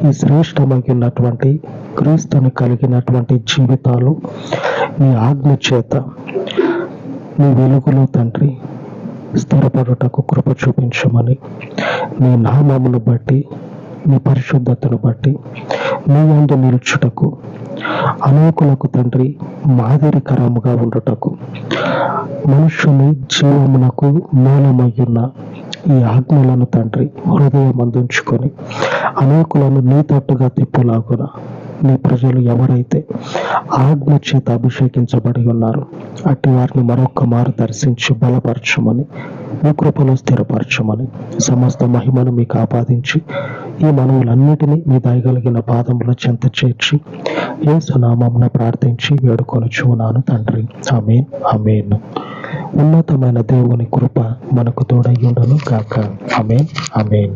ఈ శ్రేష్టమైనటువంటి క్రీస్తుని కలిగినటువంటి జీవితాలు నీ ఆజ్ఞ చేత నీ వెలుగులో తండ్రి స్థిరపడుటకు కృప చూపించమని నీ నామమును బట్టి నీ పరిశుద్ధతను బట్టి నీ అందు నిలుచుటకు అనేకులకు తండ్రి మాదిరికరముగా ఉండుటకు మనుషుని జీవమునకు మూలమయ్యున్న ఈ ఆజ్ఞలను తండ్రి హృదయం అందించుకొని అనేకులను నీ తట్టుగా తిప్పులాగున నీ ప్రజలు ఎవరైతే ఆజ్ఞ చేత అభిషేకించబడి ఉన్నారు అట్టి వారిని మరొక్క మారు దర్శించి బలపరచమని నీ కృపలో స్థిరపరచమని సమస్త మహిమను మీకు ఆపాదించి ఈ మనవులన్నిటినీ మీ దయగలిగిన పాదముల చెంత చేర్చి ఏ సునామమున ప్రార్థించి వేడుకొని చూనాను తండ్రి. Amen amen. ఉన్నతమైన దేవుని కృప మనకు తోడయ్యుండను కాక ఆమెన్. ఆమెన్.